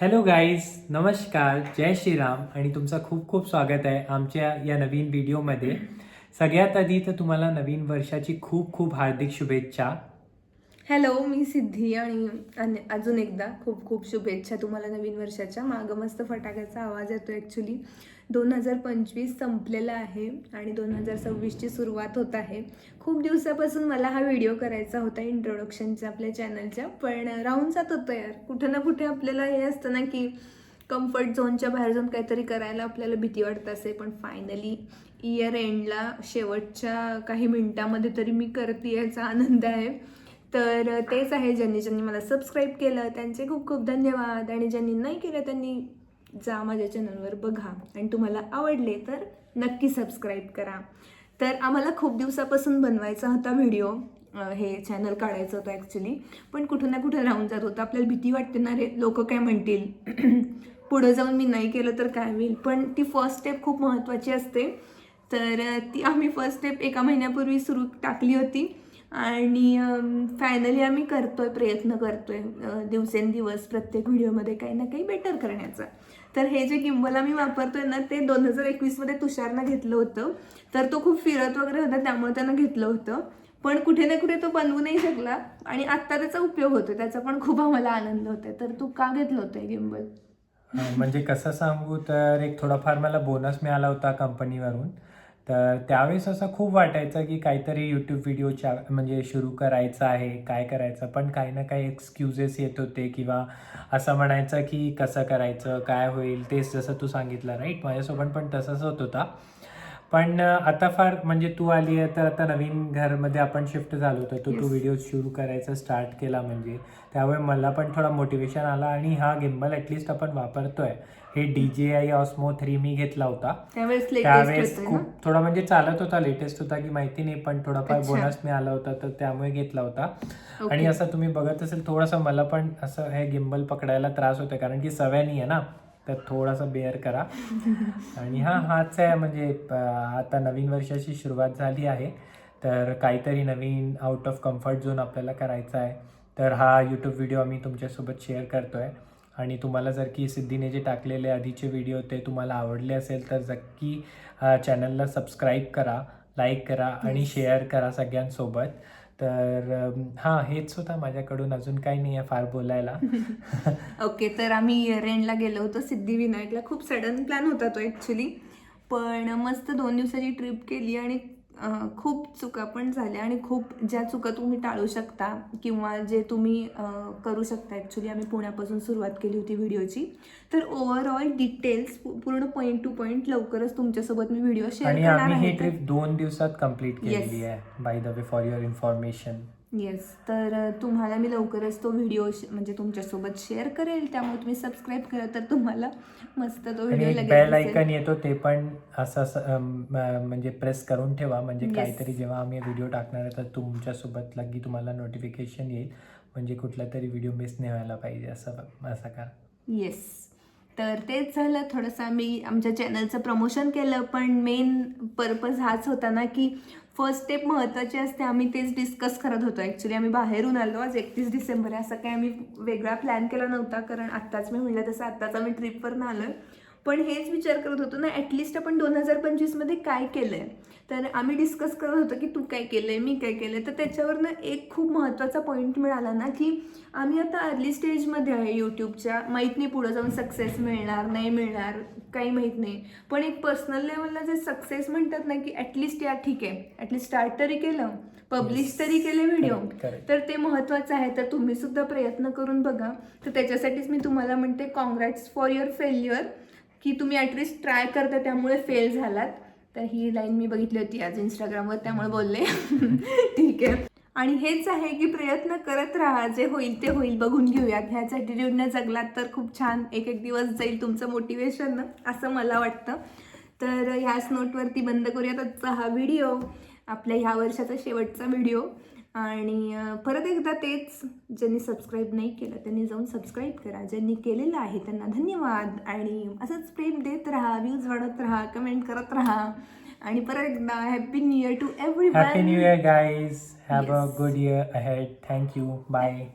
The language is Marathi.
हॅलो गाईज नमस्कार. जय श्रीराम. आणि तुमचं खूप खूप स्वागत आहे आमच्या या नवीन व्हिडिओमध्ये सगळ्यात आधी तर तुम्हाला नवीन वर्षाची खूप खूप हार्दिक शुभेच्छा. हॅलो मी सिद्धी आणि अजून एकदा खूप खूप शुभेच्छा तुम्हाला नवीन वर्षाच्या. मागं मस्त फटाक्याचा आवाज येतो ॲक्च्युली दोन हजार पंचवीस संपलेला आहे आणि दोन हजार सव्वीसची सुरुवात होत आहे. खूप दिवसापासून मला हा व्हिडिओ करायचा होता इंट्रोडक्शनचा आपल्या चॅनलच्या पण राहून जात होतं यार. कुठं ना कुठे आपल्याला हे असतं ना की कम्फर्ट झोनच्या बाहेर जाऊन काहीतरी करायला आपल्याला भीती वाटत असे. पण फायनली इयर एंडला शेवटच्या काही मिनिटामध्ये तरी मी करते याचा आनंद आहे. तर तेच आहे ज्यांनी ज्यांनी मला सबस्क्राईब केलं त्यांचे खूप खूप धन्यवाद. आणि ज्यांनी नाही केलं त्यांनी जा माझ्या चॅनलवर बघा. आणि तुम्हाला आवडले तर नक्की सबस्क्राईब करा. तर आम्हाला खूप दिवसापासून बनवायचा होता व्हिडिओ हे चॅनल काढायचं होतं ॲक्च्युली पण कुठं ना कुठं राहून जात होतं. आपल्याला भीती वाटते ना रे लोक काय म्हणतील? पुढं जाऊन मी नाही केलं तर काय होईल? पण ती फर्स्ट स्टेप खूप महत्त्वाची असते. तर ती आम्ही फर्स्ट स्टेप एका महिन्यापूर्वी सुरू टाकली होती. आणि फायनली आम्ही करतोय प्रयत्न करतोय आहे दिवसेंदिवस प्रत्येक व्हिडिओमध्ये काही ना काही बेटर करण्याचा. तर हे जे गिम्बल आम्ही वापरतोय ना ते दोन हजार एकवीसमध्ये तुषारनं घेतलं होतं. तर तो खूप फिरत वगैरे होता त्यामुळे त्यानं घेतलं होतं. पण कुठे ना कुठे तो बनवू नाही शकला आणि आत्ता त्याचा उपयोग होतो त्याचा पण खूप आम्हाला आनंद होतोय. तर तू का घेतलं होतं गिम्बल म्हणजे कसं सांगू तर एक थोडाफार मला बोनस मिळाला होता कंपनीवरून तर त्यावेळेस असं खूप वाटायचं की काहीतरी यूट्यूब व्हिडिओच्या म्हणजे सुरू करायचं आहे काय करायचं? पण काही ना काही एक्सक्युजेस येत होते किंवा असं म्हणायचं की कसं करायचं काय होईल तेच जसं तू सांगितलं राईट माझ्यासोबत पण तसंच होत होता. पण आता फार म्हणजे तू आली आहे तर आता नवीन घरमध्ये आपण शिफ्ट झालो तर तू तू. व्हिडिओ सुरू करायचा स्टार्ट केला म्हणजे. त्यामुळे मला पण थोडा मोटिवेशन आला आणि हा गिम्बल ॲटलिस्ट आपण वापरतोय. हे D J I osmo three मी घेतला होता. त्यावेळेस खूप थोडा म्हणजे चालत होता लेटेस्ट होता की माहिती नाही पण थोडाफार. बोनस मिळाला होता तर त्यामुळे घेतला होता. आणि असं तुम्ही बघत असेल थोडंसं मला पण असं हे गिम्बल पकडायला त्रास होतो कारण की सवय नाही आहे ना. तर थोडासा बेअर करा. आणि हा हाच आहे म्हणजे आता नवीन वर्षाची सुरुवात झाली आहे. तर काहीतरी नवीन आउट ऑफ कम्फर्ट झोन आपल्याला करायचा आहे. तर हा यूट्यूब व्हिडिओ आम्ही तुमच्यासोबत शेअर करतो आहे आणि तुम्हाला जर की सिद्धीने जे टाकलेले आधीचे व्हिडिओ ते तुम्हाला आवडले असेल तर नक्की चॅनलला सबस्क्राईब करा लाईक करा आणि. शेअर करा सगळ्यांसोबत. तर हा हां हेच होता माझ्याकडून. अजून काही नाही आहे फार बोलायला. ओके तर आम्ही इयर एंडला गेलो होतो सिद्धिविनायकला खूप सडन प्लॅन होता तो ॲक्च्युली पण मस्त दोन दिवसाची ट्रिप केली आणि खूप चुका पण झाल्या आणि खूप ज्या चुका तुम्ही टाळू शकता किंवा जे तुम्ही करू शकता ॲक्च्युली आम्ही पुण्यापासून सुरुवात केली होती व्हिडिओची. तर ओव्हरऑल डिटेल्स पूर्ण पॉईंट टू पॉईंट लवकरच तुमच्यासोबत मी व्हिडिओ शेअर करणार ही आहे. ट्रिप दोन दिवसात कंप्लीट. केलेली आहे. By the way for your information yes तर तुम्हाला मी लवकरच तो व्हिडिओ म्हणजे तुमच्यासोबत शेअर करेल. त्यामुळे तुम्ही सबस्क्राईब करा तर तुम्हाला मस्त तो व्हिडिओ लगेच बेल. आयकन येतो ते पण असं म्हणजे प्रेस करून ठेवा. म्हणजे. काहीतरी जेव्हा आम्ही व्हिडिओ टाकणार आहे तर तुमच्यासोबत लगी तुम्हाला नोटिफिकेशन येईल. म्हणजे कुठला तरी व्हिडिओ मिस नाही व्हायला पाहिजे असं असं का येस तर तेच झालं. थोडंसं आम्ही आमच्या चॅनलचं प्रमोशन केलं पण मेन पर्पज हाच होता ना की फर्स्ट स्टेप महत्त्वाची असते. आम्ही तेच डिस्कस करत होतो. ॲक्च्युली आम्ही बाहेरून आलो आज एकतीस डिसेंबर आहे असं काही आम्ही वेगळा प्लॅन केला नव्हता. कारण आत्ताच मी म्हणलं तसं आत्ताच आम्ही ट्रिपवरनं आलो पण हेच विचार करत होतो ना ॲटलिस्ट आपण दोन हजार पंचवीसमध्ये काय केलं आहे तर आम्ही डिस्कस करत होतो की तू काय केलं आहे मी काय केलं आहे तर त्याच्यावरनं एक खूप महत्त्वाचा पॉईंट मिळाला ना की आम्ही आता अर्ली स्टेजमध्ये आहे यूट्यूबच्या माहीत नाही पुढं जाऊन सक्सेस मिळणार नाही मिळणार काही माहीत नाही. पण एक पर्सनल लेवलला जे सक्सेस म्हणतात ना की ॲटलिस्ट या ठीक आहे. ॲटलिस्ट स्टार्ट तरी केलं पब्लिश. तरी केले व्हिडिओ. तर ते महत्त्वाचं आहे. तर तुम्ही सुद्धा प्रयत्न करून बघा. तर त्याच्यासाठीच मी तुम्हाला म्हणते कॉंग्रॅट्स फॉर युअर फेल्युअर की तुम्ही ॲटलिस्ट ट्राय करता त्यामुळे फेल झालात. तर ही लाईन मी बघितली होती आज इंस्टाग्रामवर त्यामुळे बोलले. ठीक आहे. आणि हेच आहे की प्रयत्न करत राहा जे होईल ते होईल बघून घेऊयात. ह्याच ॲटिट्यूडनं जगलात तर खूप छान एक एक दिवस जाईल तुमचं मोटिवेशन असं मला वाटतं. तर ह्याच नोटवरती बंद करूयात आजचा हा व्हिडिओ आपल्या ह्या वर्षाचा शेवटचा व्हिडिओ आणि परत एकदा तेच ज्यांनी सबस्क्राईब नाही केलं त्यांनी जाऊन सबस्क्राईब करा. ज्यांनी केलेलं आहे त्यांना धन्यवाद. आणि असंच प्रेम देत राहा व्ह्यूज वाढत राहा कमेंट करत राहा. आणि परत एकदा happy new year to every happy new year guys have a. Good year ahead thank you bye